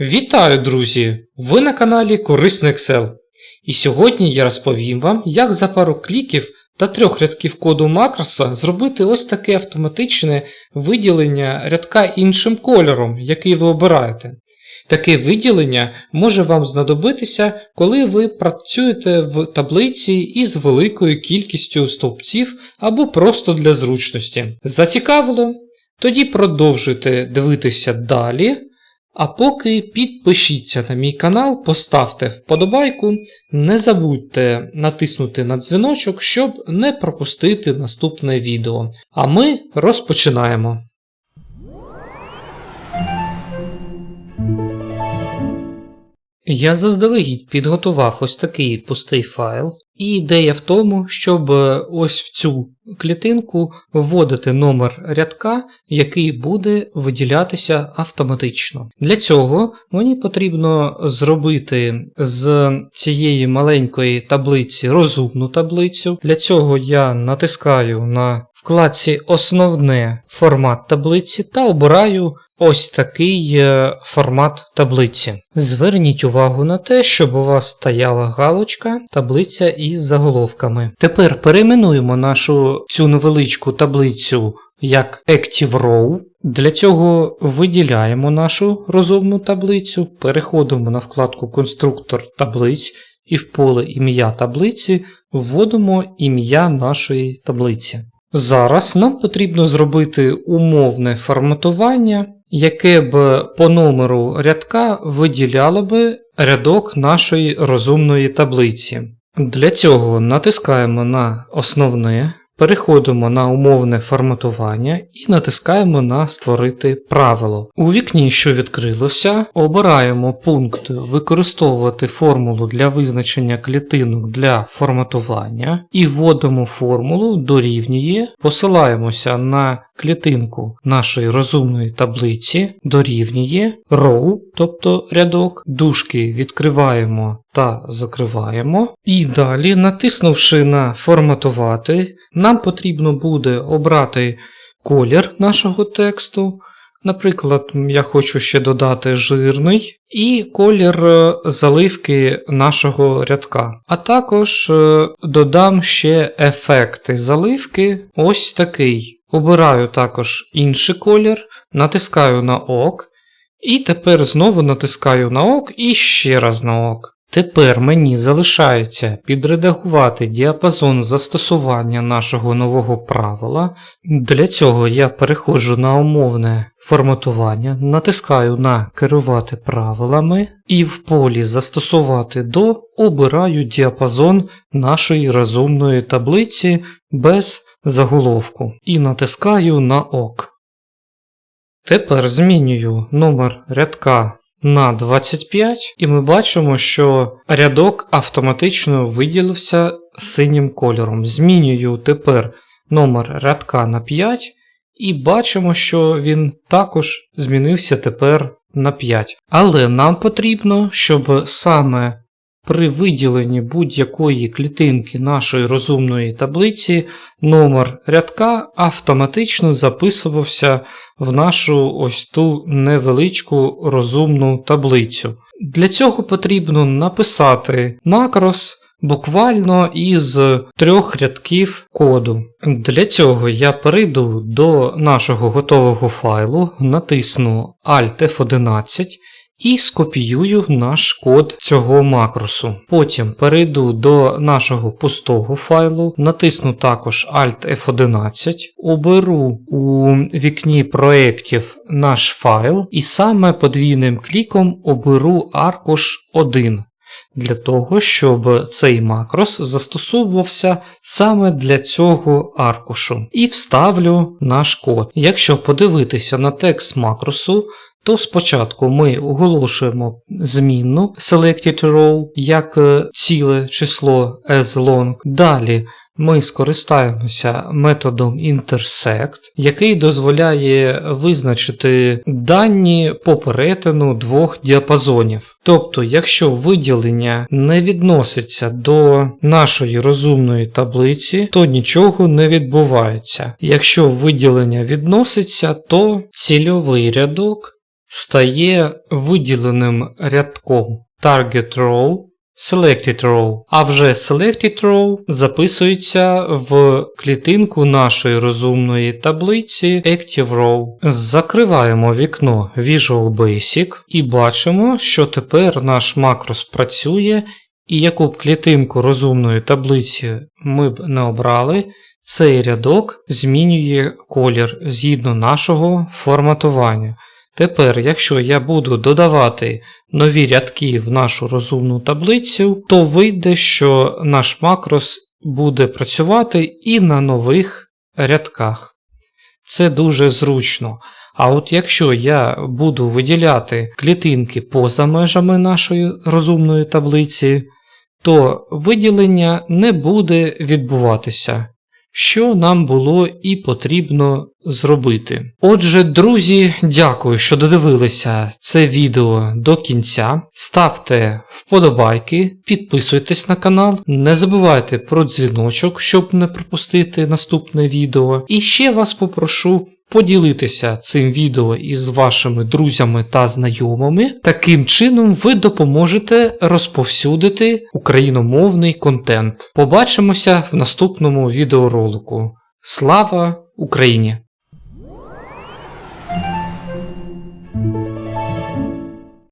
Вітаю, друзі! Ви на каналі Корисний Excel. І сьогодні я розповім вам, як за пару кліків та трьох рядків коду макроса зробити ось таке автоматичне виділення рядка іншим кольором, який ви обираєте. Таке виділення може вам знадобитися, коли ви працюєте в таблиці із великою кількістю стовпців або просто для зручності. Зацікавило? Тоді продовжуйте дивитися далі. А поки підпишіться на мій канал, поставте вподобайку, не забудьте натиснути на дзвіночок, щоб не пропустити наступне відео. А ми розпочинаємо. Я заздалегідь підготував ось такий пустий файл, і ідея в тому, щоб е, ось в цю клітинку вводити номер рядка, який буде виділятися автоматично. Для цього мені потрібно зробити з цієї маленької таблиці розумну таблицю. Для цього я натискаю на вкладці Основне формат таблиці та обираю ось такий е, формат таблиці. Зверніть увагу на те, щоб у вас стояла галочка таблиця із заголовками. Тепер перейменуємо нашу цю невеличку таблицю як Active Row. Для цього виділяємо нашу розумну таблицю, переходимо на вкладку Конструктор таблиць і в поле ім'я таблиці вводимо ім'я нашої таблиці. Зараз нам потрібно зробити умовне форматування, яке б по номеру рядка виділяло би рядок нашої розумної таблиці. Для цього натискаємо на основне, переходимо на умовне форматування і натискаємо на Створити правило. У вікні, що відкрилося, обираємо пункт Використовувати формулу для визначення клітинок для форматування і вводимо формулу дорівнює, посилаємося на клітинку нашої розумної таблиці, дорівнює row, тобто рядок, дужки відкриваємо та закриваємо. І далі, натиснувши на форматувати, нам потрібно буде обрати колір нашого тексту. Наприклад, я хочу ще додати жирний і колір е, заливки нашого рядка. А також е, додам ще ефекти заливки ось такий. Обираю також інший колір, натискаю на ок, і тепер знову натискаю на ок і ще раз на ок. Тепер мені залишається підредагувати діапазон застосування нашого нового правила. Для цього я переходжу на умовне форматування, натискаю на Керувати правилами і в полі Застосувати до обираю діапазон нашої розумної таблиці без заголовку і натискаю на ОК. Тепер змінюю номер рядка на 25, і ми бачимо, що рядок автоматично виділився синім кольором. Змінюю тепер номер рядка на 5, і бачимо, що він також змінився тепер на 5. Але нам потрібно, щоб саме при виділенні будь-якої клітинки нашої розумної таблиці номер рядка автоматично записувався в нашу ось ту невеличку розумну таблицю. Для цього потрібно написати макрос буквально із трьох рядків коду. Для цього я перейду до нашого готового файлу, натисну Alt F11 і скопіюю наш код цього макросу. Потім перейду до нашого пустого файлу, натисну також Alt F11, оберу у вікні проєктів наш файл і саме подвійним кліком оберу аркуш 1. Для того, щоб цей макрос застосовувався саме для цього аркушу. І вставлю наш код. Якщо подивитися на текст макросу, то спочатку ми оголошуємо змінну selected row як е, ціле число asLong. Далі ми скористаємося методом intersect, який дозволяє визначити дані по перетину двох діапазонів. Тобто, якщо виділення не відноситься до нашої розумної таблиці, то нічого не відбувається. Якщо виділення відноситься, то цільовий рядок стає виділеним рядком Target Row, Selected Row, а вже Selected Row записується в клітинку нашої розумної таблиці Active Row. Закриваємо вікно Visual Basic і бачимо, що тепер наш макрос працює, і яку б клітинку розумної таблиці ми б не обрали, цей рядок змінює колір згідно нашого форматування. Тепер, якщо я буду додавати нові рядки в нашу розумну таблицю, то вийде, що наш макрос буде працювати і на нових рядках. Це дуже зручно. А от якщо я буду виділяти клітинки поза межами нашої розумної таблиці, то виділення не буде відбуватися, що нам було і потрібно зробити. Отже, друзі, дякую, що додивилися це відео до кінця. Ставте вподобайки, підписуйтесь на канал, не забувайте про дзвіночок, щоб не пропустити наступне відео. І ще вас попрошу поділитися цим відео із вашими друзями та знайомими. Таким чином ви допоможете розповсюдити україномовний контент. Побачимося в наступному відеоролику. Слава Україні!